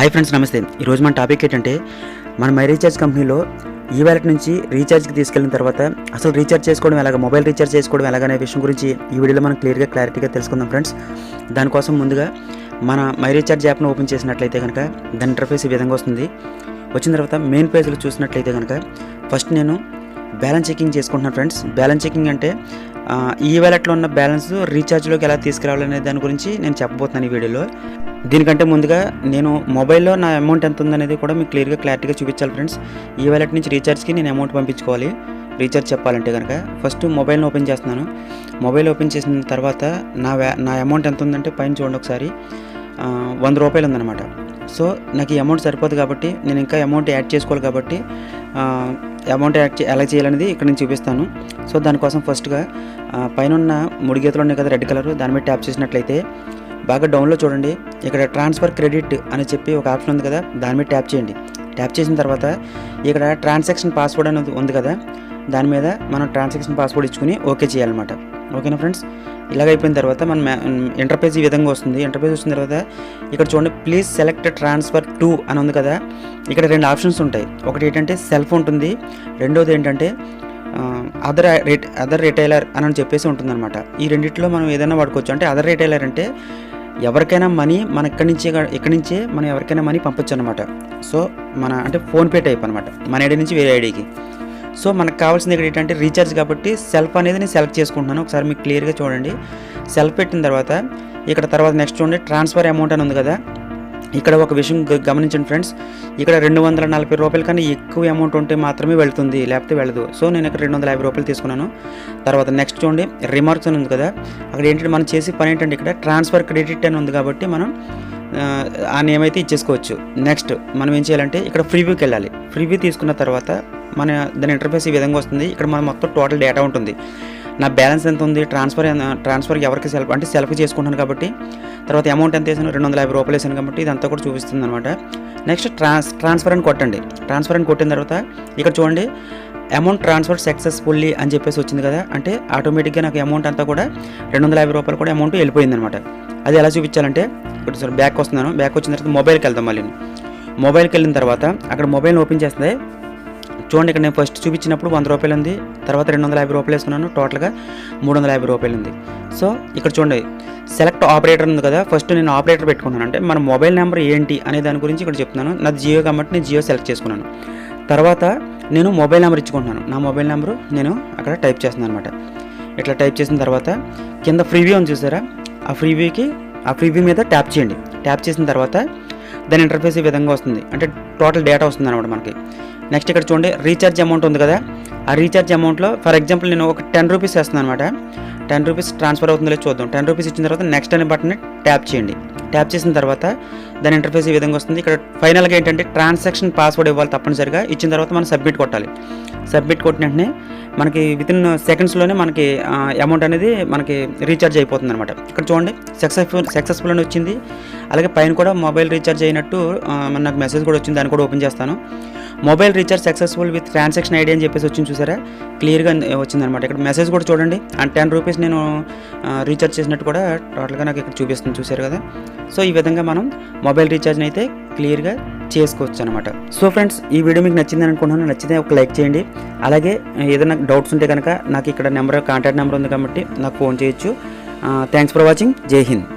Hi friends నమస్తే. ఈరోజు మన టాపిక్ ఏంటంటే మన మై రీఛార్జ్ కంపెనీలో ఈ వ్యాలెట్ నుంచి రీఛార్జ్కి తీసుకెళ్ళిన తర్వాత అసలు రీఛార్జ్ చేసుకోవడం ఎలాగ మొబైల్ రీఛార్జ్ చేసుకోవడం ఎలాగనే విషయం గురించి ఈ వీడియోలో మనం క్లియర్గా క్లారిటీగా తెలుసుకుందాం ఫ్రెండ్స్ దానికోసం ముందుగా మన మై రీఛార్జ్ యాప్ను ఓపెన్ చేసినట్లయితే కనుక దాని ఇంటర్ఫేస్ ఈ విధంగా వస్తుంది. వచ్చిన తర్వాత మెయిన్ పేజ్లో చూసినట్లయితే కనుక ఫస్ట్ నేను బ్యాలెన్స్ చెకింగ్ చేసుకుంటున్నాను ఫ్రెండ్స్ బ్యాలెన్స్ చెకింగ్ అంటే ఈ వ్యాలెట్లో ఉన్న బ్యాలెన్స్ రీఛార్జ్లోకి ఎలా తీసుకురావాలనే దాని గురించి నేను చెప్పబోతున్నాను ఈ వీడియోలో. దీనికంటే ముందుగా నేను మొబైల్లో నా అమౌంట్ ఎంత ఉందనేది కూడా మీకు క్లియర్గా క్లారిటీగా చూపించాలి ఫ్రెండ్స్. ఈ వాలెట్ నుంచి రీఛార్జ్కి నేను అమౌంట్ పంపించుకోవాలి. రీఛార్జ్ చెప్పాలంటే కనుక ఫస్ట్ మొబైల్ని ఓపెన్ చేస్తున్నాను. మొబైల్ ఓపెన్ చేసిన తర్వాత నా వ్యా నా అమౌంట్ ఎంత ఉందంటే పైన చూడండి ఒకసారి. వంద రూపాయలు ఉందన్నమాట. సో నాకు ఈ అమౌంట్ సరిపోదు కాబట్టి నేను ఇంకా అమౌంట్ యాడ్ చేసుకోవాలి కాబట్టి అమౌంట్ యాడ్ చే- ఎలా చేయాలనేది ఇక్కడ నేను చూపిస్తాను. సో దానికోసం ఫస్ట్గా పైన ఉన్న మూడు గీతలు ఉన్నాయి కదా రెడ్ కలర్ దాని మీద ట్యాప్ చేసినట్లయితే బాగా డౌన్లో చూడండి. ఇక్కడ ట్రాన్స్ఫర్ క్రెడిట్ అని చెప్పి ఒక ఆప్షన్ ఉంది కదా దాని మీద ట్యాప్ చేయండి. ట్యాప్ చేసిన తర్వాత ఇక్కడ ట్రాన్సాక్షన్ పాస్వర్డ్ అనేది ఉంది కదా దాని మీద మనం ట్రాన్సాక్షన్ పాస్వర్డ్ ఇచ్చుకుని ఓకే చేయాలన్నమాట. ఓకేనా ఫ్రెండ్స్ ఇలాగ అయిపోయిన తర్వాత మన ఇంటర్పేజ్ ఈ విధంగా వస్తుంది. ఇంటర్పేజ్ వచ్చిన తర్వాత ఇక్కడ చూడండి ప్లీజ్ సెలెక్ట్ ట్రాన్స్ఫర్ టు అని ఉంది కదా ఇక్కడ రెండు ఆప్షన్స్ ఉంటాయి. ఒకటి ఏంటంటే సెల్ఫ్ ఉంటుంది రెండోది ఏంటంటే అదర్ రేట్ అదర్ రిటైలర్ అని చెప్పేసి ఉంటుందన్నమాట. ఈ రెండిట్లో మనం ఏదైనా వాడుకోవచ్చు. అంటే అదర్ రిటైలర్ అంటే ఎవరికైనా మనీ మన ఇక్కడి నుంచి ఇక్కడి నుంచే మనం ఎవరికైనా మనీ పంపొచ్చు అనమాట సో మన అంటే ఫోన్పే టైప్ అనమాట మన ఐడి నుంచి వేరే ఐడికి. సో మనకు కావాల్సింది ఇక్కడ ఏంటంటే రీఛార్జ్ కాబట్టి సెల్ఫ్ అనేది నేను సెలెక్ట్ చేసుకుంటున్నాను. ఒకసారి మీకు క్లియర్గా చూడండి. సెల్ఫ్ పెట్టిన తర్వాత ఇక్కడ తర్వాత నెక్స్ట్ చూడండి. ట్రాన్స్ఫర్ అమౌంట్ అని ఉంది కదా. ఇక్కడ ఒక విషయం గ- గమనించండి ఫ్రెండ్స్. ఇక్కడ రెండు వందల నలభై రూపాయల కన్నా ఎక్కువ అమౌంట్ ఉంటే మాత్రమే వెళ్తుంది లేకపోతే వెళ్ళదు. సో నేను ఇక్కడ రెండు వందల యాభై రూపాయలు తీసుకున్నాను. తర్వాత నెక్స్ట్ చూడండి రిమార్క్స్ అని ఉంది కదా. అక్కడ ఏంటంటే మనం చేసే పని ఏంటంటే ఇక్కడ ట్రాన్స్ఫర్ క్రెడిట్ అని ఉంది కాబట్టి మనం ఆ, ఆ నేమ్ అయితే ఇచ్చేసుకోవచ్చు. నెక్స్ట్ మనం ఏం చేయాలంటే ఇక్కడ ఫ్రీవ్యూకి వెళ్ళాలి. ఫ్రీవ్యూ తీసుకున్న తర్వాత మన దాని ఇంటర్ఫేస్ ఈ విధంగా వస్తుంది. ఇక్కడ మనం మొత్తం టోటల్ డేటా ఉంటుంది. నా బ్యాలెన్స్ ఎంత ఉంది? ట్రాన్స్ఫర్ ట్రాన్స్ఫర్ ఎవరికి సెల్ఫ్ అంటే సెల్ఫ్ చేసుకుంటాను కాబట్టి తర్వాత అమౌంట్ ఎంత వేసాను? రెండు వందల యాభై రూపాయలు వేసాను కాబట్టి ఇదంతా కూడా చూపిస్తుంది అనమాట నెక్స్ట్ ట్రాన్స్ ట్రాన్స్ఫర్ అని కొట్టండి. ట్రాన్స్ఫర్ అని కొట్టిన తర్వాత ఇక్కడ చూడండి అమౌంట్ ట్రాన్స్ఫర్ సక్సెస్ఫుల్లీ అని చెప్పేసి వచ్చింది కదా అంటే ఆటోమేటిక్గా నాకు అమౌంట్ అంతా కూడా రెండు వందల యాభై రూపాయలు కూడా అమౌంట్ వెళ్ళిపోయింది అనమాట అది ఎలా చూపించాలంటే ఇప్పుడు సార్ బ్యాక్ వస్తున్నాను. బ్యాక్ వచ్చిన తర్వాత మొబైల్కి వెళ్తాం మళ్ళీ మొబైల్కి వెళ్ళిన తర్వాత అక్కడ మొబైల్ ఓపెన్ చేస్తే చూడండి ఇక్కడ నేను ఫస్ట్ చూపించినప్పుడు వంద రూపాయలు ఉంది. తర్వాత రెండు వందల యాభై రూపాయలు వేసుకున్నాను. టోటల్గా మూడు వందల యాభై రూపాయలు ఉంది. సో ఇక్కడ చూడండి. సెలెక్ట్ ఆపరేటర్ ఉంది కదా. ఫస్ట్ నేను ఆపరేటర్ పెట్టుకున్నాను. అంటే మన మొబైల్ నెంబర్ ఏంటి అనే దాని గురించి ఇక్కడ చెప్తున్నాను. నాది జియో కాబట్టి నేను జియో సెలెక్ట్ చేసుకున్నాను. తర్వాత నేను మొబైల్ నెంబర్ ఇచ్చుకుంటున్నాను. నా మొబైల్ నెంబరు నేను అక్కడ టైప్ చేస్తున్నాను అనమాట ఇట్లా టైప్ చేసిన తర్వాత కింద ఫ్రీవ్యూ ఉంది చూసారా? ఆ ఫ్రీవ్యూకి ఆ ఫ్రీవ్యూ మీద ట్యాప్ చేయండి. ట్యాప్ చేసిన తర్వాత దాని ఇంటర్ఫేస్ ఈ విధంగా వస్తుంది. అంటే టోటల్ డేటా వస్తుంది అనమాట మనకి. నెక్స్ట్ ఇక్కడ చూడండి రీఛార్జ్ అమౌంట్ ఉంది కదా. ఆ రీఛార్జ్ అమౌంట్లో ఫర్ ఎగ్జాంపుల్ నేను ఒక టెన్ రూపీస్ వేస్తున్నాను అనమాట. టెన్ రూపీస్ ట్రాన్స్ఫర్ అవుతుందో లేదో చూద్దాం. టెన్ రూపీస్ ఇచ్చిన తర్వాత నెక్స్ట్ అనే బటన్ని ట్యాప్ చేయండి. ట్యాప్ చేసిన తర్వాత దాని ఇంటర్ఫేస్ ఈ విధంగా వస్తుంది. ఇక్కడ ఫైనల్గా ఏంటంటే ట్రాన్సాక్షన్ పాస్వర్డ్ ఇవ్వాలి తప్పనిసరిగా. ఇచ్చిన తర్వాత మనం సబ్మిట్ కొట్టాలి. సబ్మిట్ కొట్టిన వెంటనే మనకి విత్ ఇన్ సెకండ్స్లోనే మనకి అమౌంట్ అనేది మనకి రీఛార్జ్ అయిపోతుంది అనమాట ఇక్కడ చూడండి సక్సెస్ఫుల్ సక్సెస్ఫుల్ అని వచ్చింది. అలాగే పైన కూడా మొబైల్ రీఛార్జ్ అయినట్టు నాకు మెసేజ్ కూడా వచ్చింది దాన్ని కూడా ఓపెన్ చేస్తాను. Mobile recharge successful with transaction ID అని చెప్పేసి వచ్చింది చూసారా? క్లియర్గా వచ్చిందనమాట ఇక్కడ మెసేజ్ కూడా చూడండి అండ్ టెన్ రూపీస్ నేను రీఛార్జ్ చేసినట్టు కూడా టోటల్గా నాకు ఇక్కడ చూపిస్తుంది చూసారు కదా? సో ఈ విధంగా మనం మొబైల్ రీఛార్జ్ని అయితే క్లియర్గా చేసుకోవచ్చు అనమాట సో ఫ్రెండ్స్ ఈ వీడియో మీకు నచ్చిందని అనుకుంటున్నాను. నచ్చితే ఒక లైక్ చేయండి. అలాగే ఏదైనా డౌట్స్ ఉంటే కనుక నాకు ఇక్కడ నెంబర్ కాంటాక్ట్ నెంబర్ ఉంది కాబట్టి నాకు ఫోన్ చేయొచ్చు. థ్యాంక్స్ ఫర్ వాచింగ్ జై హింద్.